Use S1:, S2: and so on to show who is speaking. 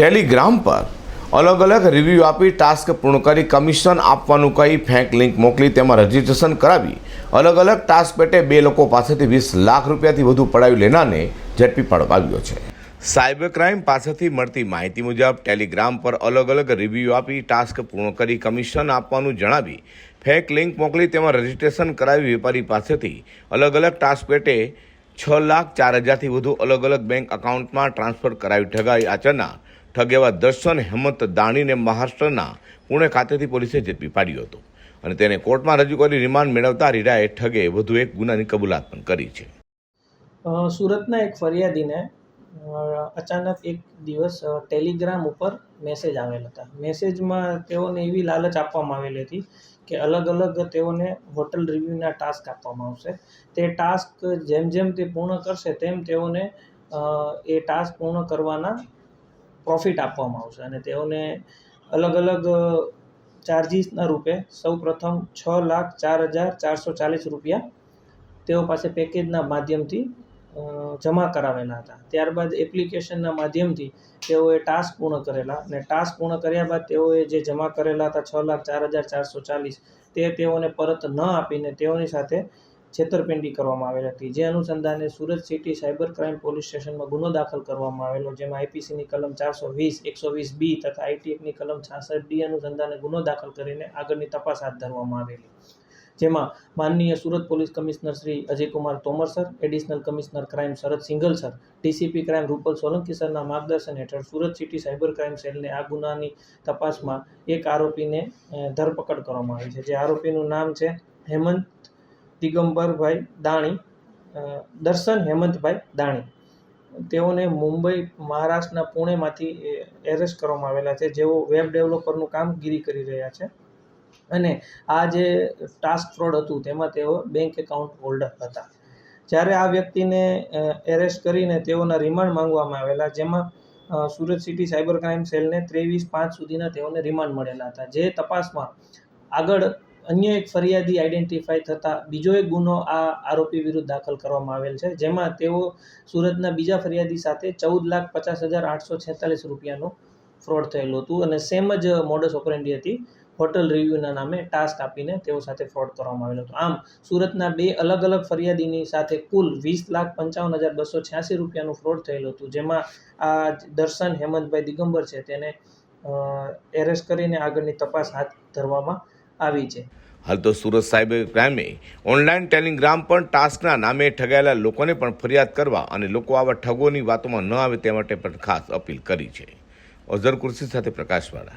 S1: Telegram પર અલગ અલગ રિવ્યૂ આપી ટાસ્ક પૂર્ણ કરી કમિશન આપવાનું કહી ફેંક લિંક મોકલી તેમાં રજીસ્ટ્રેશન કરાવી. અલગ અલગ ટાસ્ક પેટે બે લોકો પાસેથી વીસ લાખ રૂપિયાથી વધુ પડાવી લેનારને ઝડપી પાડવામાં છે. સાયબર ક્રાઇમ પાસેથી મળતી માહિતી મુજબ ટેલિગ્રામ પર અલગ અલગ રિવ્યૂ આપી ટાસ્ક પૂર્ણ કરી કમિશન આપવાનું જણાવી ફેક લિંક મોકલી તેમાં રજીસ્ટ્રેશન કરાવી વેપારી પાસેથી અલગ અલગ ટાસ્ક પેટે છ લાખ ચાર હજારથી વધુ અલગ અલગ બેંક એકાઉન્ટમાં ટ્રાન્સફર કરાવી ઠગાઈ આચરના ઠગ એવા દર્શન હેમંત દાણીને મહારાષ્ટ્રના પુણે ખાતેથી પોલીસે ઝડપી પાડ્યો હતો અને તેને કોર્ટમાં રજૂ કરી રિમાન્ડ મેળવતા રીરાએ ઠગે વધુ એક ગુનાની કબૂલાત પણ કરી છે.
S2: સુરતના એક ફરિયાદીને અચાનક એક દિવસ ટેલિગ્રામ ઉપર મેસેજ આવેલ હતા. મેસેજમાં તેઓને એવી લાલચ આપવામાં આવેલી હતી કે અલગ અલગ તેઓને હોટલ રિવ્યૂના ટાસ્ક આપવામાં આવશે. તે ટાસ્ક જેમ જેમ તે પૂર્ણ કરશે, તેમ તેઓને એ ટાસ્ક પૂર્ણ કરવાના પ્રોફિટ આપવામાં આવશે. અને તેઓને અલગ અલગ ચાર્જિસના રૂપે સૌ પ્રથમ છ લાખ ચાર હજાર ચારસો ચાલીસ રૂપિયા તેઓ પાસે પેકેજના માધ્યમથી જમા કરાવેલા હતા. ત્યારબાદ એપ્લિકેશનના માધ્યમથી તેઓએ ટાસ્ક પૂર્ણ કરેલા અને ટાસ્ક પૂર્ણ કર્યા બાદ તેઓએ જે જમા કરેલા હતા છ લાખ ચાર હજાર ચારસો ચાલીસ, તે તેઓને પરત ન આપીને તેઓની સાથે છેતરપિંડી કરવામાં આવેલી હતી. જે અનુસંધાને Surat city cyber crime police સ્ટેશનમાં ગુનો દાખલ કરવામાં આવેલો, જેમાં આઈપીસીની કલમ ચારસો વીસ, એકસો વીસ બી તથા આઈટી એક્ટની કલમ છાસઠ ડી અનુસંધાને ગુનો દાખલ કરીને આગળની તપાસ હાથ ધરવામાં આવેલી. જેમાં માનનીય Surat police commissioner Shri Ajaykumar Tomar sir, additional commissioner crime Sharad Singhal sir, DCP crime Rupal Solanki સરના માર્ગદર્શન હેઠળ સુરત સિટી સાયબર ક્રાઇમ સેલને આ ગુનાની તપાસમાં એક આરોપીને ધરપકડ કરવામાં આવી છે. જે આરોપીનું નામ છે હેમંત દિગંબરભાઈ દાણી દર્શન હેમંતભાઈ દાણી. તેઓને મુંબઈ, મહારાષ્ટ્રના પુણેમાંથી એરેસ્ટ કરવામાં આવેલા છે. જેઓ વેબ ડેવલપરનું કામગીરી કરી રહ્યા છે. અને આ જે ટાસ્ક ફ્રોડ હતું, તેમાં તેઓ બેંક એકાઉન્ટ હોલ્ડર હતા. જ્યારે આ વ્યક્તિને એરેસ્ટ કરીને તેઓના રિમાન્ડ માંગવામાં આવેલા, જેમાં સુરત સિટી સાયબર ક્રાઇમ સેલને ત્રેવીસ પાંચ સુધીના તેઓને રિમાન્ડ મળેલા હતા. જે તપાસમાં આગળ અન્ય એક ફરિયાદી આઈડેન્ટિફાઈ થતાં, બીજો એક ગુનો આ આરોપી વિરુદ્ધ દાખલ કરવામાં આવેલ છે, જેમાં તેઓ સુરતના બીજા ફરિયાદી સાથે ચૌદ લાખ પચાસ હજાર આઠસો છેતાલીસ રૂપિયાનું ફ્રોડ થયેલું હતું અને સેમ જ મોડસ ઓપરેન્ડી હતી હોટલ રિવ્યૂના નામે ટાસ્ક આપીને તેઓ સાથે ફ્રોડ કરવામાં આવેલો હતો. આમ, સુરતના બે અલગ અલગ ફરિયાદીની સાથે કુલ વીસ લાખ પંચાવન હજાર બસો છ્યાસી રૂપિયાનું ફ્રોડ થયેલું હતું, જેમાં આ દર્શન હેમંતભાઈ દિગંબર છે તેને એરેસ્ટ કરીને આગળની તપાસ હાથ ધરવામાં આવી છે.
S1: હાલ તો સુરત સાયબર ક્રાઇમે ઓનલાઈન ટેલિગ્રામ પણ ટાસ્કના નામે ઠગાયેલા લોકોને પણ ફરિયાદ કરવા અને લોકો આવા ઠગોની વાતોમાં ન આવે તે માટે પણ ખાસ અપીલ કરી છે. અઝર કુર્સી સાથે પ્રકાશવાળા.